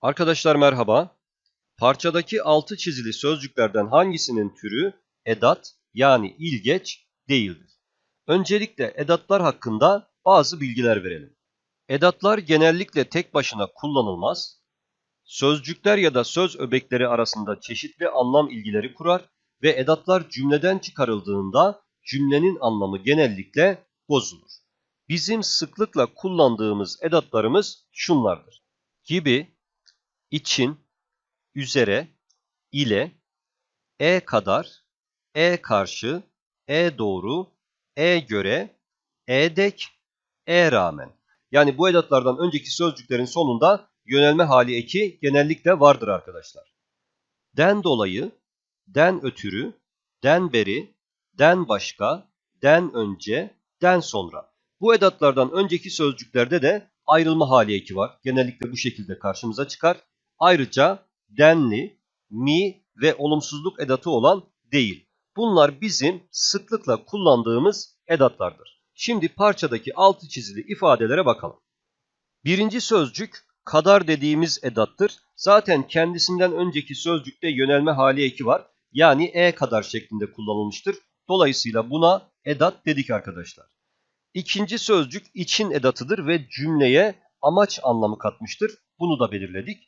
Arkadaşlar merhaba. Parçadaki altı çizili sözcüklerden hangisinin türü edat yani ilgeç değildir? Öncelikle edatlar hakkında bazı bilgiler verelim. Edatlar genellikle tek başına kullanılmaz. Sözcükler ya da söz öbekleri arasında çeşitli anlam ilgileri kurar ve edatlar cümleden çıkarıldığında cümlenin anlamı genellikle bozulur. Bizim sıklıkla kullandığımız edatlarımız şunlardır. Gibi, için, üzere, ile, e kadar, e karşı, e doğru, e göre, e dek, e rağmen. Yani bu edatlardan önceki sözcüklerin sonunda yönelme hali eki genellikle vardır arkadaşlar. Den dolayı, den ötürü, den beri, den başka, den önce, den sonra. Bu edatlardan önceki sözcüklerde de ayrılma hali eki var. Genellikle bu şekilde karşımıza çıkar. Ayrıca denli, mi ve olumsuzluk edatı olan değil. Bunlar bizim sıklıkla kullandığımız edatlardır. Şimdi parçadaki altı çizili ifadelere bakalım. Birinci sözcük kadar dediğimiz edattır. Zaten kendisinden önceki sözcükte yönelme hali eki var. Yani e kadar şeklinde kullanılmıştır. Dolayısıyla buna edat dedik arkadaşlar. İkinci sözcük için edatıdır ve cümleye amaç anlamı katmıştır. Bunu da belirledik.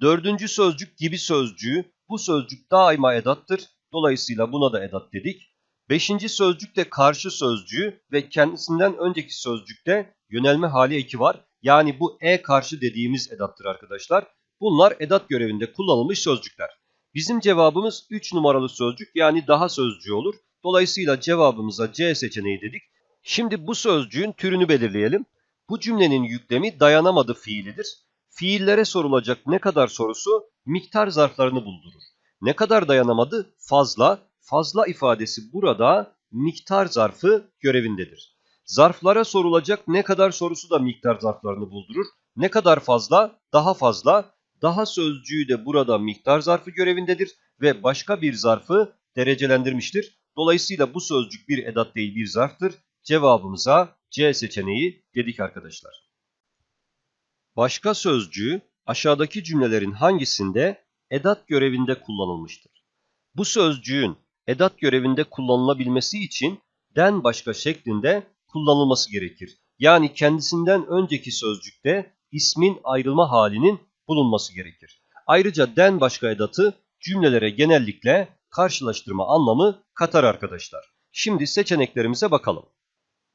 Dördüncü sözcük gibi sözcüğü. Bu sözcük daima edattır. Dolayısıyla buna da edat dedik. Beşinci sözcük de karşı sözcüğü ve kendisinden önceki sözcükte yönelme hali eki var. Yani bu e karşı dediğimiz edattır arkadaşlar. Bunlar edat görevinde kullanılmış sözcükler. Bizim cevabımız 3 numaralı sözcük yani daha sözcüğü olur. Dolayısıyla cevabımıza C seçeneği dedik. Şimdi bu sözcüğün türünü belirleyelim. Bu cümlenin yüklemi dayanamadı fiilidir. Fiillere sorulacak ne kadar sorusu miktar zarflarını buldurur. Ne kadar dayanamadı? Fazla. Fazla ifadesi burada miktar zarfı görevindedir. Zarflara sorulacak ne kadar sorusu da miktar zarflarını buldurur. Ne kadar fazla? Daha fazla. Daha sözcüğü de burada miktar zarfı görevindedir ve başka bir zarfı derecelendirmiştir. Dolayısıyla bu sözcük bir edat değil bir zarftır. Cevabımıza C seçeneği dedik arkadaşlar. Başka sözcüğü aşağıdaki cümlelerin hangisinde edat görevinde kullanılmıştır? Bu sözcüğün edat görevinde kullanılabilmesi için den başka şeklinde kullanılması gerekir. Yani kendisinden önceki sözcükte ismin ayrılma halinin bulunması gerekir. Ayrıca den başka edatı cümlelere genellikle karşılaştırma anlamı katar arkadaşlar. Şimdi seçeneklerimize bakalım.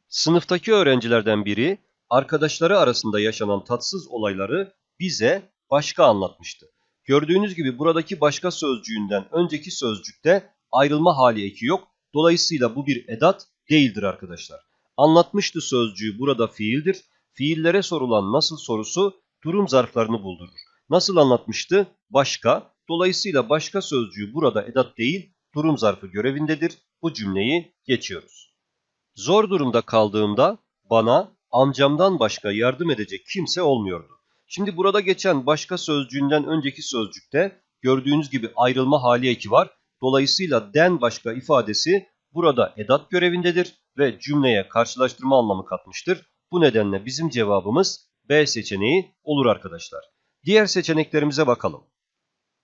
Sınıftaki öğrencilerden biri arkadaşları arasında yaşanan tatsız olayları bize başka anlatmıştı. Gördüğünüz gibi buradaki başka sözcüğünden önceki sözcükte ayrılma hali eki yok. Dolayısıyla bu bir edat değildir arkadaşlar. Anlatmıştı sözcüğü burada fiildir. Fiillere sorulan nasıl sorusu durum zarflarını buldurur. Nasıl anlatmıştı? Başka. Dolayısıyla başka sözcüğü burada edat değil, durum zarfı görevindedir. Bu cümleyi geçiyoruz. Zor durumda kaldığımda bana amcamdan başka yardım edecek kimse olmuyordu. Şimdi burada geçen başka sözcüğünden önceki sözcükte gördüğünüz gibi ayrılma hali eki var. Dolayısıyla den başka ifadesi burada edat görevindedir ve cümleye karşılaştırma anlamı katmıştır. Bu nedenle bizim cevabımız B seçeneği olur arkadaşlar. Diğer seçeneklerimize bakalım.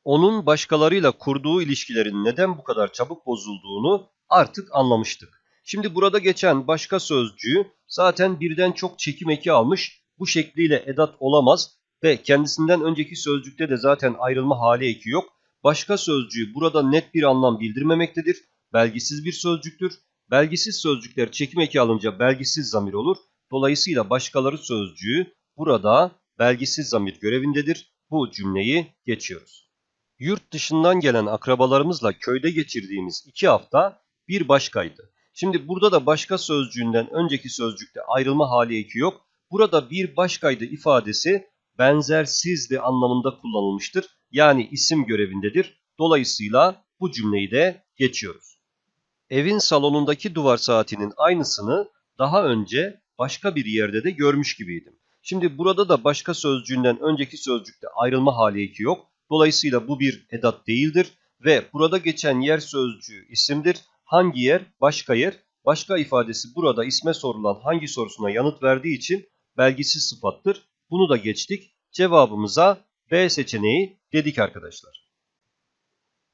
Onun başkalarıyla kurduğu ilişkilerin neden bu kadar çabuk bozulduğunu artık anlamıştık. Şimdi burada geçen başka sözcüğü zaten birden çok çekim eki almış. Bu şekliyle edat olamaz ve kendisinden önceki sözcükte de zaten ayrılma hali eki yok. Başka sözcüğü burada net bir anlam bildirmemektedir. Belgisiz bir sözcüktür. Belgisiz sözcükler çekim eki alınca belgisiz zamir olur. Dolayısıyla başkaları sözcüğü burada belgisiz zamir görevindedir. Bu cümleyi geçiyoruz. Yurt dışından gelen akrabalarımızla köyde geçirdiğimiz iki hafta bir başkaydı. Şimdi burada da başka sözcüğünden önceki sözcükte ayrılma hali eki yok. Burada bir başkaydı ifadesi benzersizdi anlamında kullanılmıştır. Yani isim görevindedir. Dolayısıyla bu cümleyi de geçiyoruz. Evin salonundaki duvar saatinin aynısını daha önce başka bir yerde de görmüş gibiydim. Şimdi burada da başka sözcüğünden önceki sözcükte ayrılma hali eki yok. Dolayısıyla bu bir edat değildir ve burada geçen yer sözcüğü isimdir. Hangi yer? Başka yer. Başka ifadesi burada isme sorulan hangi sorusuna yanıt verdiği için belgisiz sıfattır. Bunu da geçtik. Cevabımıza B seçeneği dedik arkadaşlar.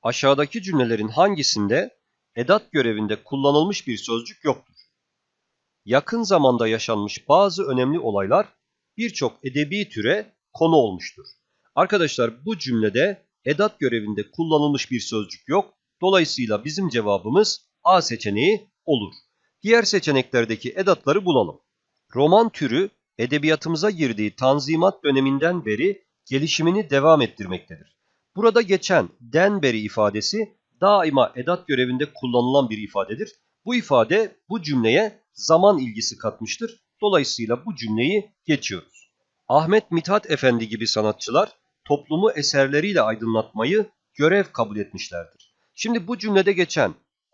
Aşağıdaki cümlelerin hangisinde edat görevinde kullanılmış bir sözcük yoktur? Yakın zamanda yaşanmış bazı önemli olaylar birçok edebi türe konu olmuştur. Arkadaşlar bu cümlede edat görevinde kullanılmış bir sözcük yok. Dolayısıyla bizim cevabımız A seçeneği olur. Diğer seçeneklerdeki edatları bulalım. Roman türü edebiyatımıza girdiği Tanzimat döneminden beri gelişimini devam ettirmektedir. Burada geçen den beri ifadesi daima edat görevinde kullanılan bir ifadedir. Bu ifade bu cümleye zaman ilgisi katmıştır. Dolayısıyla bu cümleyi geçiyoruz. Ahmet Mithat Efendi gibi sanatçılar toplumu eserleriyle aydınlatmayı görev kabul etmişlerdir. Şimdi bu cümlede geçen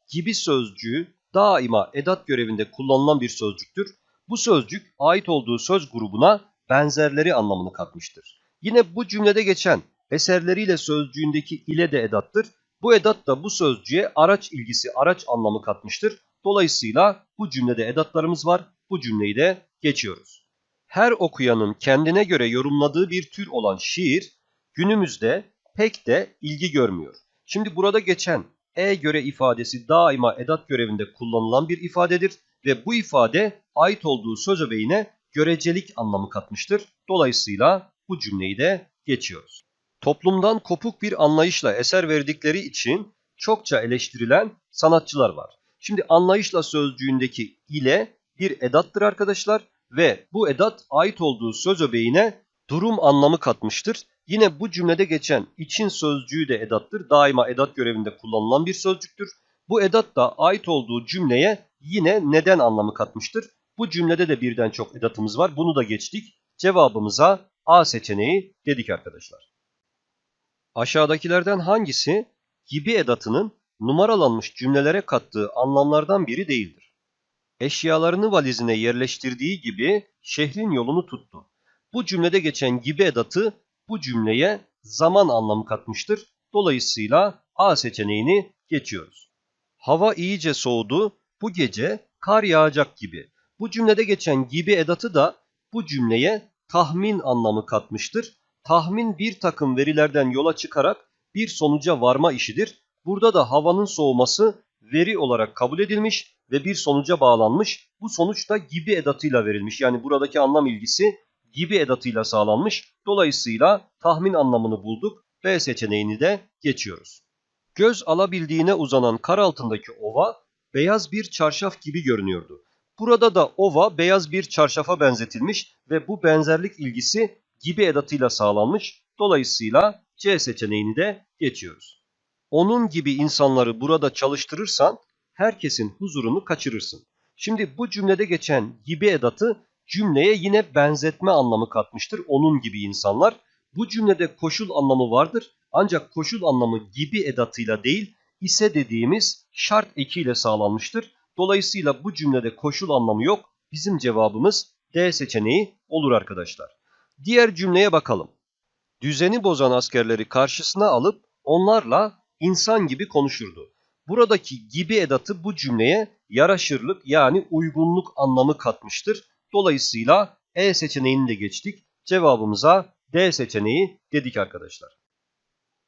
gibi sözcüğü daima edat görevinde kullanılan bir sözcüktür. Bu sözcük ait olduğu söz grubuna benzerleri anlamını katmıştır. Yine bu cümlede geçen eserleriyle sözcüğündeki ile de edattır. Bu edat da bu sözcüğe araç ilgisi, araç anlamı katmıştır. Dolayısıyla bu cümlede edatlarımız var. Bu cümleyi de geçiyoruz. Her okuyanın kendine göre yorumladığı bir tür olan şiir günümüzde pek de ilgi görmüyor. Şimdi burada geçen e göre ifadesi daima edat görevinde kullanılan bir ifadedir ve bu ifade ait olduğu söz öbeğine görecelik anlamı katmıştır. Dolayısıyla bu cümleyi de geçiyoruz. Toplumdan kopuk bir anlayışla eser verdikleri için çokça eleştirilen sanatçılar var. Şimdi anlayışla sözcüğündeki ile bir edattır arkadaşlar ve bu edat ait olduğu söz öbeğine durum anlamı katmıştır. Yine bu cümlede geçen için sözcüğü de edattır. Daima edat görevinde kullanılan bir sözcüktür. Bu edat da ait olduğu cümleye yine neden anlamı katmıştır. Bu cümlede de birden çok edatımız var. Bunu da geçtik. Cevabımıza A seçeneği dedik arkadaşlar. Aşağıdakilerden hangisi gibi edatının numaralanmış cümlelere kattığı anlamlardan biri değildir? Eşyalarını valizine yerleştirdiği gibi şehrin yolunu tuttu. Bu cümlede geçen gibi edatı bu cümleye zaman anlamı katmıştır. Dolayısıyla A seçeneğini geçiyoruz. Hava iyice soğudu. Bu gece kar yağacak gibi. Bu cümlede geçen gibi edatı da bu cümleye tahmin anlamı katmıştır. Tahmin bir takım verilerden yola çıkarak bir sonuca varma işidir. Burada da havanın soğuması veri olarak kabul edilmiş ve bir sonuca bağlanmış. Bu sonuç da gibi edatıyla verilmiş. Yani buradaki anlam ilgisi gibi edatıyla sağlanmış. Dolayısıyla tahmin anlamını bulduk. B seçeneğini de geçiyoruz. Göz alabildiğine uzanan kar altındaki ova beyaz bir çarşaf gibi görünüyordu. Burada da ova beyaz bir çarşafa benzetilmiş ve bu benzerlik ilgisi gibi edatıyla sağlanmış. Dolayısıyla C seçeneğini de geçiyoruz. Onun gibi insanları burada çalıştırırsan herkesin huzurunu kaçırırsın. Şimdi bu cümlede geçen gibi edatı cümleye yine benzetme anlamı katmıştır. Onun gibi insanlar. Bu cümlede koşul anlamı vardır. Ancak koşul anlamı gibi edatıyla değil, ise dediğimiz şart ekiyle sağlanmıştır. Dolayısıyla bu cümlede koşul anlamı yok. Bizim cevabımız D seçeneği olur arkadaşlar. Diğer cümleye bakalım. Düzeni bozan askerleri karşısına alıp onlarla insan gibi konuşurdu. Buradaki gibi edatı bu cümleye yaraşırlık yani uygunluk anlamı katmıştır. Dolayısıyla E seçeneğini de geçtik. Cevabımıza D seçeneği dedik arkadaşlar.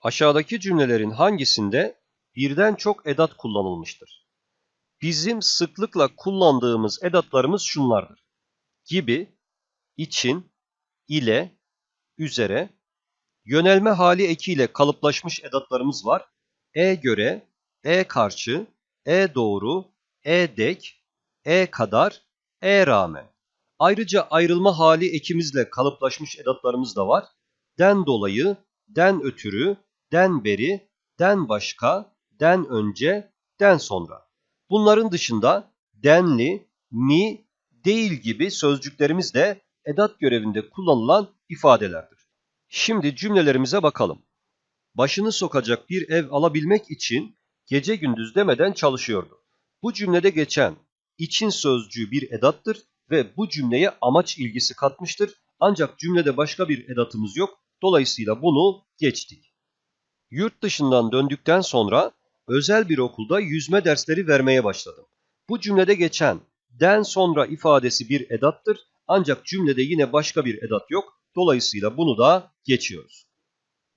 Aşağıdaki cümlelerin hangisinde birden çok edat kullanılmıştır? Bizim sıklıkla kullandığımız edatlarımız şunlardır. Gibi, için, ile, üzere, yönelme hali ekiyle kalıplaşmış edatlarımız var. E göre, E karşı, E doğru, E dek, E kadar, E rağmen. Ayrıca ayrılma hali ekimizle kalıplaşmış edatlarımız da var. Den dolayı, den ötürü, den beri, den başka, den önce, den sonra. Bunların dışında denli, mi, değil gibi sözcüklerimiz de edat görevinde kullanılan ifadelerdir. Şimdi cümlelerimize bakalım. Başını sokacak bir ev alabilmek için gece gündüz demeden çalışıyordu. Bu cümlede geçen için sözcüğü bir edattır ve bu cümleye amaç ilgisi katmıştır. Ancak cümlede başka bir edatımız yok. Dolayısıyla bunu geçtik. Yurt dışından döndükten sonra özel bir okulda yüzme dersleri vermeye başladım. Bu cümlede geçen den sonra ifadesi bir edattır. Ancak cümlede yine başka bir edat yok. Dolayısıyla bunu da geçiyoruz.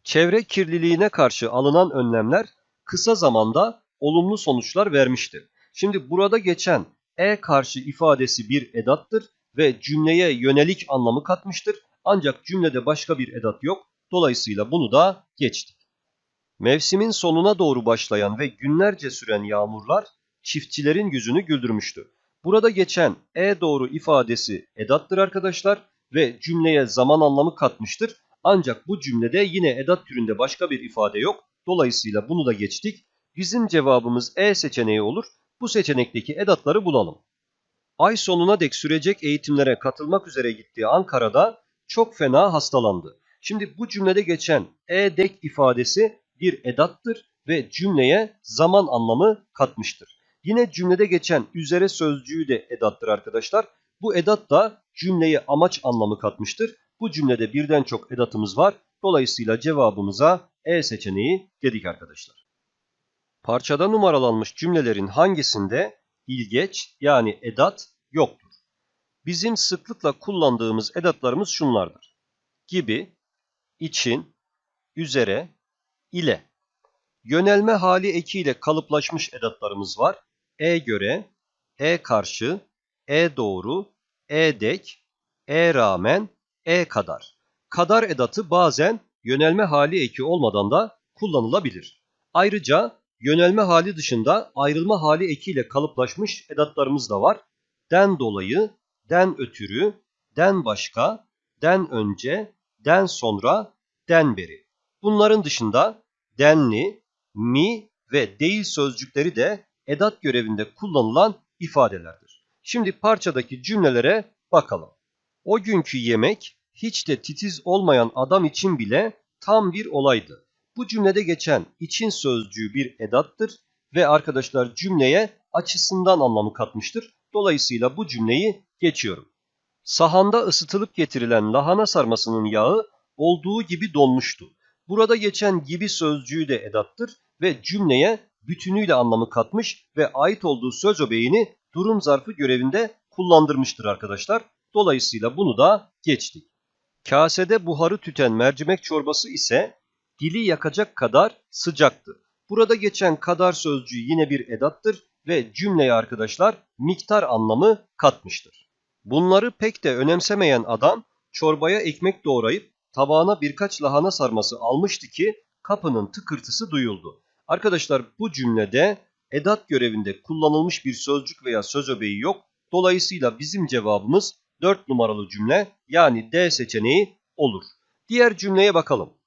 Çevre kirliliğine karşı alınan önlemler kısa zamanda olumlu sonuçlar vermiştir. Şimdi burada geçen e karşı ifadesi bir edattır ve cümleye yönelik anlamı katmıştır. Ancak cümlede başka bir edat yok. Dolayısıyla bunu da geçtik. Mevsimin sonuna doğru başlayan ve günlerce süren yağmurlar çiftçilerin yüzünü güldürmüştü. Burada geçen e doğru ifadesi edattır arkadaşlar ve cümleye zaman anlamı katmıştır. Ancak bu cümlede yine edat türünde başka bir ifade yok. Dolayısıyla bunu da geçtik. Bizim cevabımız E seçeneği olur. Bu seçenekteki edatları bulalım. Ay sonuna dek sürecek eğitimlere katılmak üzere gittiği Ankara'da çok fena hastalandı. Şimdi bu cümlede geçen e dek ifadesi bir edattır ve cümleye zaman anlamı katmıştır. Yine cümlede geçen üzere sözcüğü de edattır arkadaşlar. Bu edat da cümleye amaç anlamı katmıştır. Bu cümlede birden çok edatımız var. Dolayısıyla cevabımıza E seçeneği dedik arkadaşlar. Parçada numaralanmış cümlelerin hangisinde ilgeç yani edat yoktur? Bizim sıklıkla kullandığımız edatlarımız şunlardır. Gibi, için, üzere, ile. Yönelme hali ekiyle kalıplaşmış edatlarımız var. E göre, E karşı, E doğru, E dek, E rağmen, E kadar. Kadar edatı bazen yönelme hali eki olmadan da kullanılabilir. Ayrıca yönelme hali dışında ayrılma hali ekiyle kalıplaşmış edatlarımız da var. Den dolayı, den ötürü, den başka, den önce, den sonra, den beri. Bunların dışında denli, mi ve değil sözcükleri de edat görevinde kullanılan ifadelerdir. Şimdi parçadaki cümlelere bakalım. O günkü yemek hiç de titiz olmayan adam için bile tam bir olaydı. Bu cümlede geçen için sözcüğü bir edattır ve arkadaşlar cümleye açısından anlamı katmıştır. Dolayısıyla bu cümleyi geçiyorum. Sahanda ısıtılıp getirilen lahana sarmasının yağı olduğu gibi donmuştu. Burada geçen gibi sözcüğü de edattır ve cümleye bütünüyle anlamı katmış ve ait olduğu söz öbeğini durum zarfı görevinde kullandırmıştır arkadaşlar. Dolayısıyla bunu da geçtik. Kasede buharı tüten mercimek çorbası ise dili yakacak kadar sıcaktı. Burada geçen kadar sözcüğü yine bir edattır ve cümleye arkadaşlar miktar anlamı katmıştır. Bunları pek de önemsemeyen adam çorbaya ekmek doğrayıp tabağına birkaç lahana sarması almıştı ki kapının tıkırtısı duyuldu. Arkadaşlar bu cümlede edat görevinde kullanılmış bir sözcük veya söz öbeği yok. Dolayısıyla bizim cevabımız 4 numaralı cümle yani D seçeneği olur. Diğer cümleye bakalım.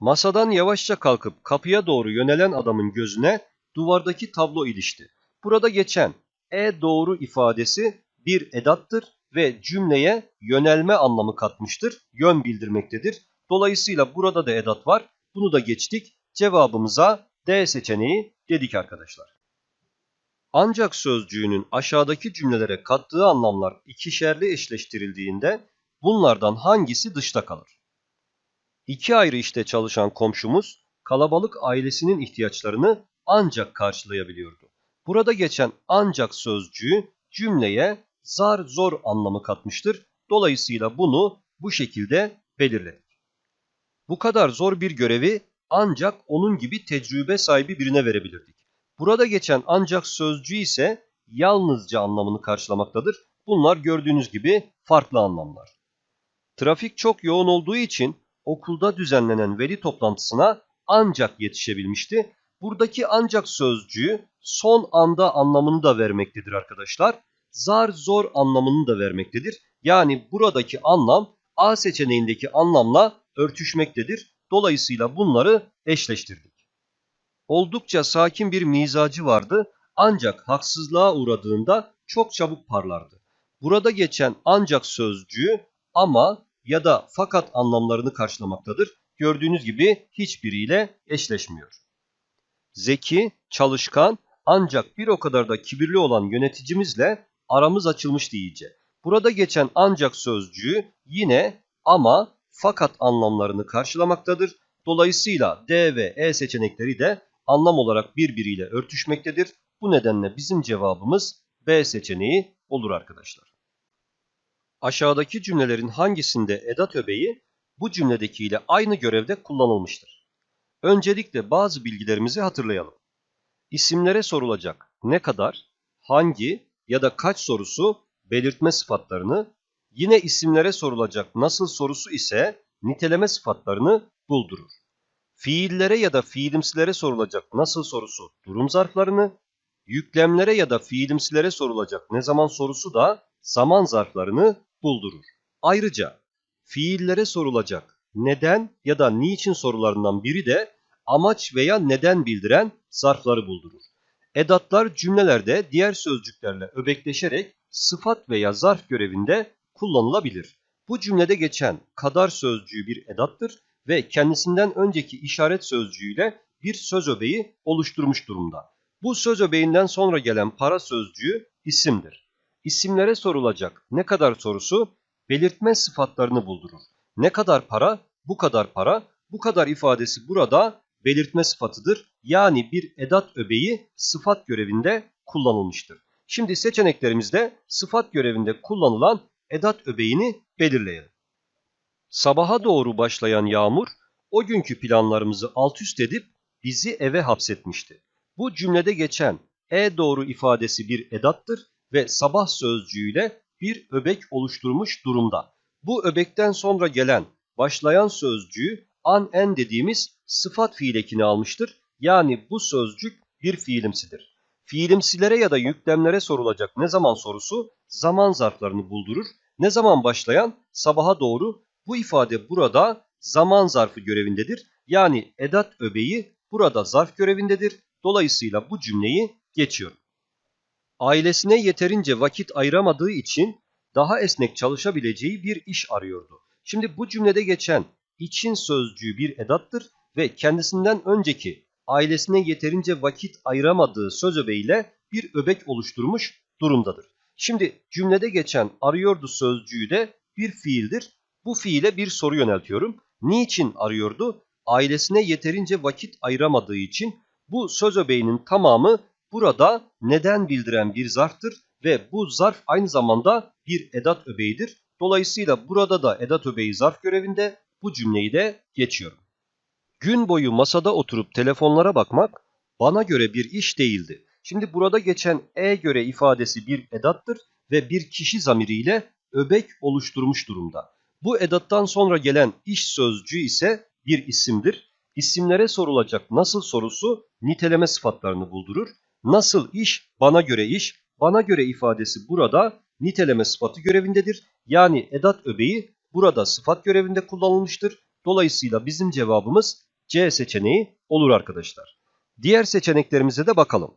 Masadan yavaşça kalkıp kapıya doğru yönelen adamın gözüne duvardaki tablo ilişti. Burada geçen e doğru ifadesi bir edattır ve cümleye yönelme anlamı katmıştır, yön bildirmektedir. Dolayısıyla burada da edat var. Bunu da geçtik. Cevabımıza D seçeneği dedik arkadaşlar. Ancak sözcüğünün aşağıdaki cümlelere kattığı anlamlar ikişerli eşleştirildiğinde bunlardan hangisi dışta kalır? İki ayrı işte çalışan komşumuz kalabalık ailesinin ihtiyaçlarını ancak karşılayabiliyordu. Burada geçen ancak sözcüğü cümleye zar zor anlamı katmıştır. Dolayısıyla bunu bu şekilde belirledik. Bu kadar zor bir görevi ancak onun gibi tecrübe sahibi birine verebilirdik. Burada geçen ancak sözcüğü ise yalnızca anlamını karşılamaktadır. Bunlar gördüğünüz gibi farklı anlamlar. Trafik çok yoğun olduğu için okulda düzenlenen veli toplantısına ancak yetişebilmişti. Buradaki ancak sözcüğü son anda anlamını da vermektedir arkadaşlar. Zar zor anlamını da vermektedir. Yani buradaki anlam A seçeneğindeki anlamla örtüşmektedir. Dolayısıyla bunları eşleştirdik. Oldukça sakin bir mizacı vardı ancak haksızlığa uğradığında çok çabuk parlardı. Burada geçen ancak sözcüğü ama ya da fakat anlamlarını karşılamaktadır. Gördüğünüz gibi hiçbiriyle eşleşmiyor. Zeki, çalışkan ancak bir o kadar da kibirli olan yöneticimizle aramız açılmıştı iyice. Burada geçen ancak sözcüğü yine ama fakat anlamlarını karşılamaktadır. Dolayısıyla D ve E seçenekleri de anlam olarak birbiriyle örtüşmektedir. Bu nedenle bizim cevabımız B seçeneği olur arkadaşlar. Aşağıdaki cümlelerin hangisinde edat öbeği bu cümledeki ile aynı görevde kullanılmıştır. Öncelikle bazı bilgilerimizi hatırlayalım. İsimlere sorulacak ne kadar, hangi ya da kaç sorusu belirtme sıfatlarını, yine isimlere sorulacak nasıl sorusu ise niteleme sıfatlarını buldurur. Fiillere ya da fiilimsilere sorulacak nasıl sorusu durum zarflarını, yüklemlere ya da fiilimsilere sorulacak ne zaman sorusu da zaman zarflarını buldurur. Ayrıca fiillere sorulacak neden ya da niçin sorularından biri de amaç veya neden bildiren zarfları buldurur. Edatlar cümlelerde diğer sözcüklerle öbekleşerek sıfat veya zarf görevinde kullanılabilir. Bu cümlede geçen kadar sözcüğü bir edattır ve kendisinden önceki işaret sözcüğüyle bir söz öbeği oluşturmuş durumda. Bu söz öbeğinden sonra gelen para sözcüğü isimdir. İsimlere sorulacak ne kadar sorusu belirtme sıfatlarını buldurur. Ne kadar para? Bu kadar para. Bu kadar ifadesi burada belirtme sıfatıdır. Yani bir edat öbeği sıfat görevinde kullanılmıştır. Şimdi seçeneklerimizde sıfat görevinde kullanılan edat öbeğini belirleyelim. Sabaha doğru başlayan yağmur o günkü planlarımızı alt üst edip bizi eve hapsetmişti. Bu cümlede geçen e doğru ifadesi bir edattır ve sabah sözcüğüyle bir öbek oluşturmuş durumda. Bu öbekten sonra gelen başlayan sözcüğü an en dediğimiz sıfat fiil ekini almıştır. Yani bu sözcük bir fiilimsidir. Fiilimsilere ya da yüklemlere sorulacak ne zaman sorusu zaman zarflarını buldurur. Ne zaman başlayan sabaha doğru bu ifade burada zaman zarfı görevindedir. Yani edat öbeği burada zarf görevindedir. Dolayısıyla bu cümleyi geçiyorum. Ailesine yeterince vakit ayıramadığı için daha esnek çalışabileceği bir iş arıyordu. Şimdi bu cümlede geçen için sözcüğü bir edattır ve kendisinden önceki ailesine yeterince vakit ayıramadığı söz öbeğiyle bir öbek oluşturmuş durumdadır. Şimdi cümlede geçen arıyordu sözcüğü de bir fiildir. Bu fiile bir soru yöneltiyorum. Niçin arıyordu? Ailesine yeterince vakit ayıramadığı için bu söz öbeğinin tamamı burada neden bildiren bir zarftır ve bu zarf aynı zamanda bir edat öbeğidir. Dolayısıyla burada da edat öbeği zarf görevinde bu cümleyi de geçiyorum. Gün boyu masada oturup telefonlara bakmak bana göre bir iş değildi. Şimdi burada geçen e göre ifadesi bir edattır ve bir kişi zamiriyle öbek oluşturmuş durumda. Bu edattan sonra gelen iş sözcüğü ise bir isimdir. İsimlere sorulacak nasıl sorusu niteleme sıfatlarını buldurur. Nasıl iş, bana göre iş, bana göre ifadesi burada niteleme sıfatı görevindedir. Yani edat öbeği burada sıfat görevinde kullanılmıştır. Dolayısıyla bizim cevabımız C seçeneği olur arkadaşlar. Diğer seçeneklerimize de bakalım.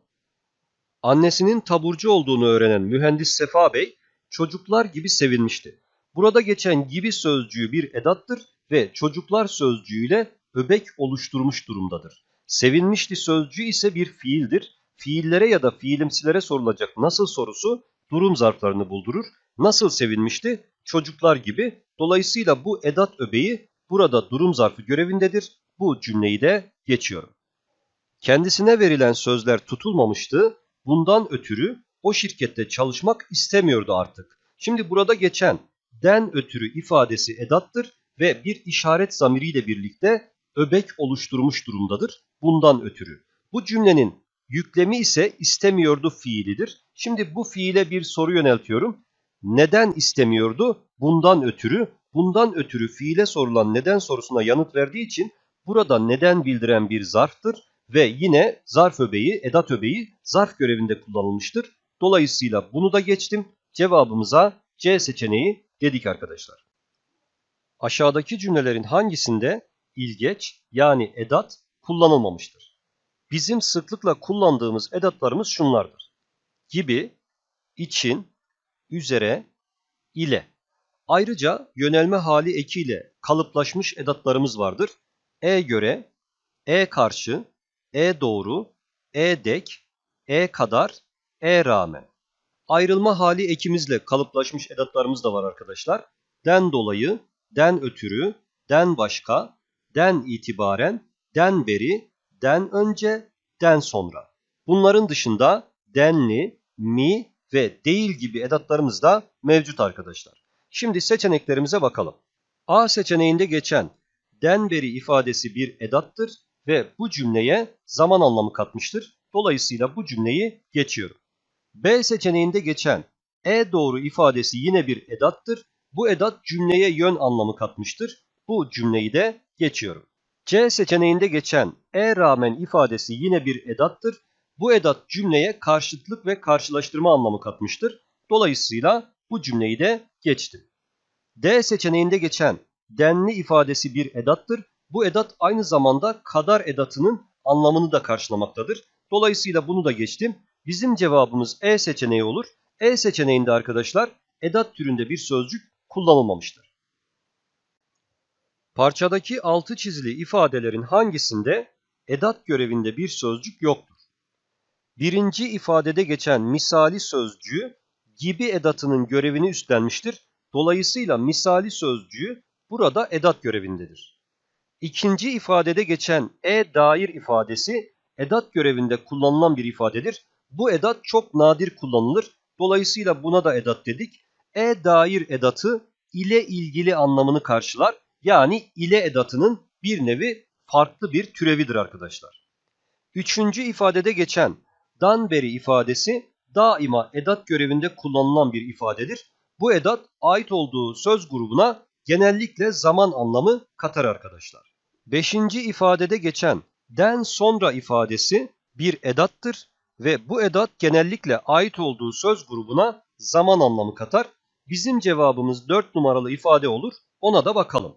Annesinin taburcu olduğunu öğrenen mühendis Sefa Bey çocuklar gibi sevinmişti. Burada geçen gibi sözcüğü bir edattır ve çocuklar sözcüğüyle öbek oluşturmuş durumdadır. Sevinmişti sözcüğü ise bir fiildir. Fiillere ya da fiilimsilere sorulacak nasıl sorusu durum zarflarını buldurur. Nasıl sevinmişti? Çocuklar gibi. Dolayısıyla bu edat öbeği burada durum zarfı görevindedir. Bu cümleyi de geçiyorum. Kendisine verilen sözler tutulmamıştı. Bundan ötürü o şirkette çalışmak istemiyordu artık. Şimdi burada geçen den ötürü ifadesi edattır ve bir işaret zamiriyle birlikte öbek oluşturmuş durumdadır. Bundan ötürü. Bu cümlenin yüklemi ise istemiyordu fiilidir. Şimdi bu fiile bir soru yöneltiyorum. Neden istemiyordu? Bundan ötürü. Bundan ötürü fiile sorulan neden sorusuna yanıt verdiği için burada neden bildiren bir zarftır ve yine zarf öbeği, edat öbeği zarf görevinde kullanılmıştır. Dolayısıyla bunu da geçtim. Cevabımıza C seçeneği dedik arkadaşlar. Aşağıdaki cümlelerin hangisinde ilgeç yani edat kullanılmamıştır? Bizim sıklıkla kullandığımız edatlarımız şunlardır. Gibi, için, üzere, ile. Ayrıca yönelme hali ekiyle kalıplaşmış edatlarımız vardır. E göre, E karşı, E doğru, E dek, E kadar, E rağmen. Ayrılma hali ekimizle kalıplaşmış edatlarımız da var arkadaşlar. Den dolayı, den ötürü, den başka, den itibaren, den beri, den önce, den sonra. Bunların dışında denli, mi ve değil gibi edatlarımız da mevcut arkadaşlar. Şimdi seçeneklerimize bakalım. A seçeneğinde geçen den beri ifadesi bir edattır ve bu cümleye zaman anlamı katmıştır. Dolayısıyla bu cümleyi geçiyorum. B seçeneğinde geçen e doğru ifadesi yine bir edattır. Bu edat cümleye yön anlamı katmıştır. Bu cümleyi de geçiyorum. C seçeneğinde geçen e rağmen ifadesi yine bir edattır. Bu edat cümleye karşıtlık ve karşılaştırma anlamı katmıştır. Dolayısıyla bu cümleyi de geçtim. D seçeneğinde geçen denli ifadesi bir edattır. Bu edat aynı zamanda kadar edatının anlamını da karşılamaktadır. Dolayısıyla bunu da geçtim. Bizim cevabımız E seçeneği olur. E seçeneğinde arkadaşlar edat türünde bir sözcük kullanılmamıştır. Parçadaki altı çizili ifadelerin hangisinde edat görevinde bir sözcük yoktur? Birinci ifadede geçen misali sözcüğü gibi edatının görevini üstlenmiştir. Dolayısıyla misali sözcüğü burada edat görevindedir. İkinci ifadede geçen e dair ifadesi edat görevinde kullanılan bir ifadedir. Bu edat çok nadir kullanılır. Dolayısıyla buna da edat dedik. E dair edatı ile ilgili anlamını karşılar. Yani ile edatının bir nevi farklı bir türevidir arkadaşlar. Üçüncü ifadede geçen dan beri ifadesi daima edat görevinde kullanılan bir ifadedir. Bu edat ait olduğu söz grubuna genellikle zaman anlamı katar arkadaşlar. Beşinci ifadede geçen den sonra ifadesi bir edattır ve bu edat genellikle ait olduğu söz grubuna zaman anlamı katar. Bizim cevabımız 4 numaralı ifade olur. Ona da bakalım.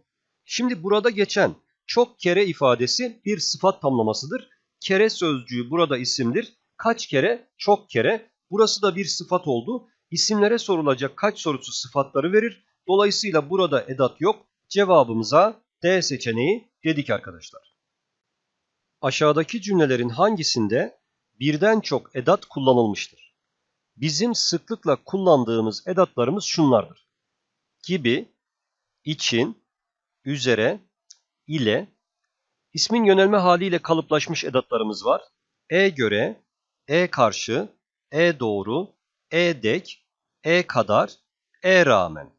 Şimdi burada geçen çok kere ifadesi bir sıfat tamlamasıdır. Kere sözcüğü burada isimdir. Kaç kere? Çok kere. Burası da bir sıfat oldu. İsimlere sorulacak kaç sorusu sıfatları verir. Dolayısıyla burada edat yok. Cevabımıza D seçeneği dedik arkadaşlar. Aşağıdaki cümlelerin hangisinde birden çok edat kullanılmıştır? Bizim sıklıkla kullandığımız edatlarımız şunlardır. Gibi, için, üzere, ile, ismin yönelme haliyle kalıplaşmış edatlarımız var. E göre, e karşı, e doğru, e dek, e kadar, e rağmen.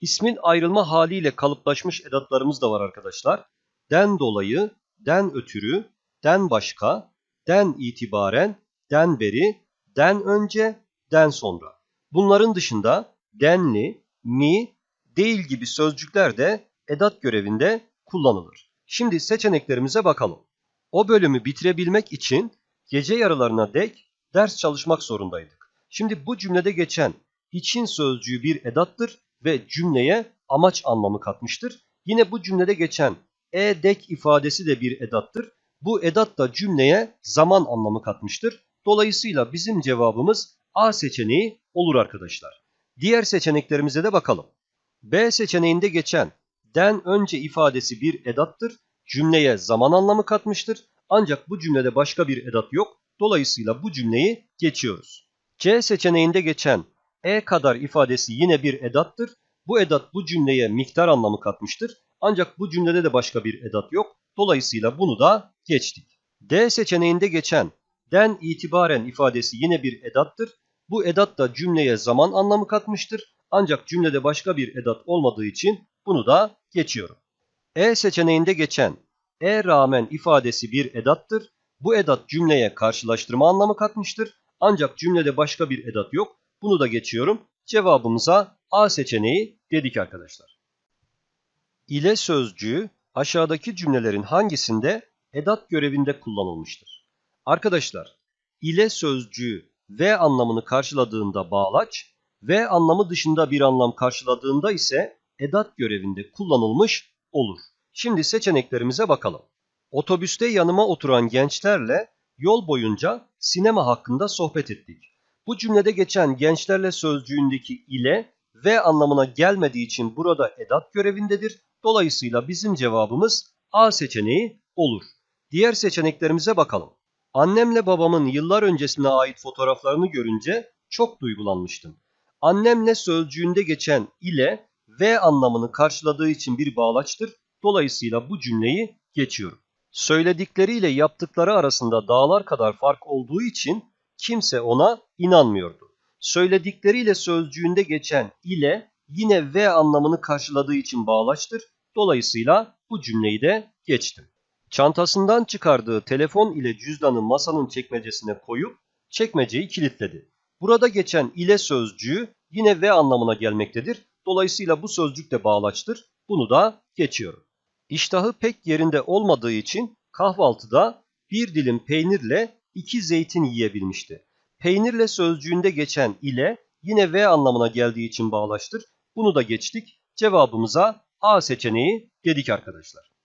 İsmin ayrılma haliyle kalıplaşmış edatlarımız da var arkadaşlar. Den dolayı, den ötürü, den başka, den itibaren, den beri, den önce, den sonra. Bunların dışında denli, mi, değil gibi sözcükler de edat görevinde kullanılır. Şimdi seçeneklerimize bakalım. O bölümü bitirebilmek için gece yarılarına dek ders çalışmak zorundaydık. Şimdi bu cümlede geçen için sözcüğü bir edattır ve cümleye amaç anlamı katmıştır. Yine bu cümlede geçen e dek ifadesi de bir edattır. Bu edat da cümleye zaman anlamı katmıştır. Dolayısıyla bizim cevabımız A seçeneği olur arkadaşlar. Diğer seçeneklerimize de bakalım. B seçeneğinde geçen den önce ifadesi bir edattır. Cümleye zaman anlamı katmıştır. Ancak bu cümlede başka bir edat yok. Dolayısıyla bu cümleyi geçiyoruz. C seçeneğinde geçen e kadar ifadesi yine bir edattır. Bu edat bu cümleye miktar anlamı katmıştır. Ancak bu cümlede de başka bir edat yok. Dolayısıyla bunu da geçtik. D seçeneğinde geçen den itibaren ifadesi yine bir edattır. Bu edat da cümleye zaman anlamı katmıştır. Ancak cümlede başka bir edat olmadığı için bunu da geçiyorum. E seçeneğinde geçen e rağmen ifadesi bir edattır. Bu edat cümleye karşılaştırma anlamı katmıştır. Ancak cümlede başka bir edat yok. Bunu da geçiyorum. Cevabımıza A seçeneği dedik arkadaşlar. İle sözcüğü aşağıdaki cümlelerin hangisinde edat görevinde kullanılmıştır? Arkadaşlar, ile sözcüğü ve anlamını karşıladığında bağlaç, ve anlamı dışında bir anlam karşıladığında ise edat görevinde kullanılmış olur. Şimdi seçeneklerimize bakalım. Otobüste yanıma oturan gençlerle yol boyunca sinema hakkında sohbet ettik. Bu cümlede geçen gençlerle sözcüğündeki ile ve anlamına gelmediği için burada edat görevindedir. Dolayısıyla bizim cevabımız A seçeneği olur. Diğer seçeneklerimize bakalım. Annemle babamın yıllar öncesine ait fotoğraflarını görünce çok duygulanmıştım. Annemle sözcüğünde geçen ile ve anlamını karşıladığı için bir bağlaçtır. Dolayısıyla bu cümleyi geçiyorum. Söyledikleriyle yaptıkları arasında dağlar kadar fark olduğu için kimse ona inanmıyordu. Söyledikleriyle sözcüğünde geçen ile yine ve anlamını karşıladığı için bağlaçtır. Dolayısıyla bu cümleyi de geçtim. Çantasından çıkardığı telefon ile cüzdanı masanın çekmecesine koyup çekmeceyi kilitledi. Burada geçen ile sözcüğü yine ve anlamına gelmektedir. Dolayısıyla bu sözcük de bağlaçtır. Bunu da geçiyorum. İştahı pek yerinde olmadığı için kahvaltıda bir dilim peynirle iki zeytin yiyebilmişti. Peynirle sözcüğünde geçen ile yine ve anlamına geldiği için bağlaçtır. Bunu da geçtik. Cevabımıza A seçeneği dedik arkadaşlar.